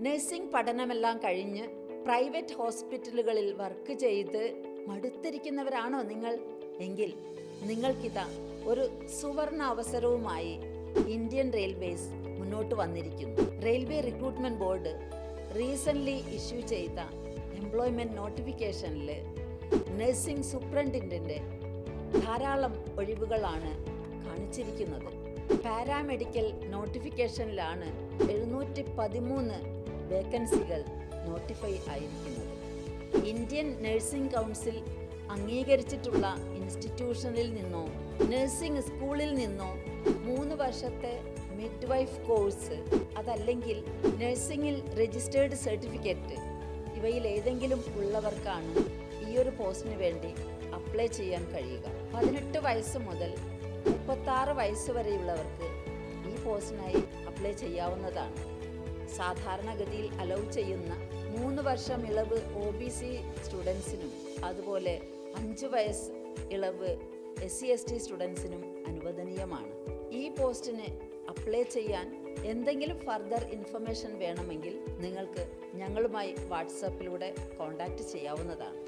Nursing പഠനമെല്ലാം കഴിഞ്ഞ് private ഹോസ്പിറ്റലുകളിൽ work ചെയ്ത് മടുത്തിരിക്കുന്നവരാണോ നിങ്ങൾ? എങ്കിൽ നിങ്ങൾക്കിതാ ഒരു സുവർണ അവസരവുമായി ഇന്ത്യൻ റെയിൽവേസ് മുന്നോട്ട് വന്നിരിക്കുന്നു. Railway recruitment board recent issue ചെയ്ത എംപ്ലോയ്മെന്റ് നോട്ടിഫിക്കേഷനിൽ നഴ്സിംഗ് സൂപ്രണ്ടിന്റെ ധാരാളം ഒഴിവുകളാണ് കാണിച്ചിരിക്കുന്നത്. പാരാമെഡിക്കൽ നോട്ടിഫിക്കേഷനിലാണ് എഴുന്നൂറ്റി പതിമൂന്ന് വേക്കൻസികൾ നോട്ടിഫൈ ആയിരിക്കുന്നത്. ഇന്ത്യൻ നഴ്സിംഗ് കൗൺസിൽ അംഗീകരിച്ചിട്ടുള്ള ഇൻസ്റ്റിറ്റ്യൂഷനിൽ നിന്നോ നഴ്സിംഗ് സ്കൂളിൽ നിന്നോ മൂന്ന് വർഷത്തെ മിഡ് വൈഫ് കോഴ്സ് അതല്ലെങ്കിൽ നഴ്സിംഗിൽ രജിസ്റ്റേർഡ് സർട്ടിഫിക്കറ്റ് ഇവയിൽ ഏതെങ്കിലും ഉള്ളവർക്കാണ് ഈ ഒരു പോസ്റ്റിന് വേണ്ടി അപ്ലൈ ചെയ്യാൻ കഴിയുക. പതിനെട്ട് വയസ്സ് മുതൽ മുപ്പത്താറ് വയസ്സ് വരെയുള്ളവർക്ക് ഈ പോസ്റ്റിനായി അപ്ലൈ ചെയ്യാവുന്നതാണ്. സാധാരണഗതിയിൽ അലൗ ചെയ്യുന്ന മൂന്ന് വർഷം ഇളവ് ഒ ബി സി സ്റ്റുഡൻസിനും അതുപോലെ അഞ്ച് വയസ്സ് ഇളവ് എസ് സി എസ് ടി സ്റ്റുഡൻസിനും അനുവദനീയമാണ്. ഈ പോസ്റ്റിന് അപ്ലൈ ചെയ്യാൻ എന്തെങ്കിലും ഫർദർ ഇൻഫർമേഷൻ വേണമെങ്കിൽ നിങ്ങൾക്ക് ഞങ്ങളുമായി വാട്സാപ്പിലൂടെ കോൺടാക്റ്റ് ചെയ്യാവുന്നതാണ്.